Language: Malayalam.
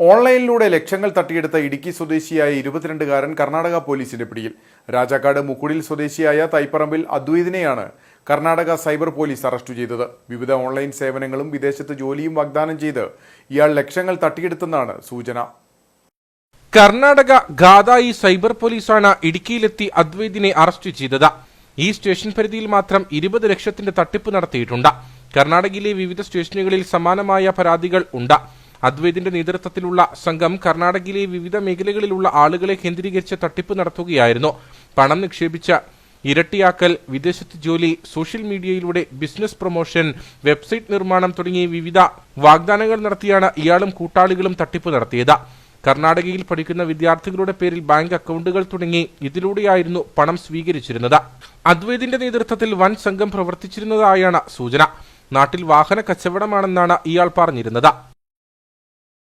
ഓൺലൈനിലൂടെ ലക്ഷങ്ങൾ തട്ടിയെടുത്ത ഇടുക്കി സ്വദേശിയായ ഇരുപത്തിരണ്ടുകാരൻ കർണാടക പോലീസിന്റെ പിടിയിൽ. രാജാക്കാട് മുക്കുടിൽ സ്വദേശിയായ തൈപ്പറമ്പിൽ അദ്വൈതിനെയാണ് കർണാടക സൈബർ പോലീസ് അറസ്റ്റ് ചെയ്തത്. വിവിധ ഓൺലൈൻ സേവനങ്ങളും വിദേശത്ത് ജോലിയും വാഗ്ദാനം ചെയ്ത് ഇയാൾ ലക്ഷങ്ങൾ തട്ടിയെടുത്തെന്നാണ് സൂചന. കർണാടക ഗാദായി സൈബർ പോലീസാണ് ഇടുക്കിയിലെത്തി അദ്വൈതിനെ അറസ്റ്റ് ചെയ്തത്. ഈ സ്റ്റേഷൻ പരിധിയിൽ മാത്രം ഇരുപത് ലക്ഷത്തിന്റെ തട്ടിപ്പ് നടത്തിയിട്ടുണ്ട്. കർണാടകയിലെ വിവിധ സ്റ്റേഷനുകളിൽ സമാനമായ പരാതികൾ ഉണ്ട്. അദ്വൈതിന്റെ നേതൃത്വത്തിലുള്ള സംഘം കർണാടകയിലെ വിവിധ മേഖലകളിലുള്ള ആളുകളെ കേന്ദ്രീകരിച്ച് തട്ടിപ്പ് നടത്തുകയായിരുന്നു. പണം നിക്ഷേപിച്ച ഇരട്ടിയാക്കൽ വിദേശത്ത് ജോലി സോഷ്യൽ മീഡിയയിലൂടെ ബിസിനസ് പ്രൊമോഷൻ വെബ്സൈറ്റ് നിർമ്മാണം തുടങ്ങിയ വിവിധ വാഗ്ദാനങ്ങൾ നടത്തിയാണ് ഇയാളും കൂട്ടാളികളും തട്ടിപ്പ് നടത്തിയത്. കർണാടകയിൽ പഠിക്കുന്ന വിദ്യാർത്ഥികളുടെ പേരിൽ ബാങ്ക് അക്കൗണ്ടുകൾ തുടങ്ങി ഇതിലൂടെയായിരുന്നു പണം സ്വീകരിച്ചിരുന്നത്. അദ്വൈതിന്റെ നേതൃത്വത്തിൽ വൻ സംഘം പ്രവർത്തിച്ചിരുന്നതായാണ് സൂചന. നാട്ടിൽ വാഹന കച്ചവടമാണെന്നാണ് ഇയാൾ പറഞ്ഞിരുന്നത്.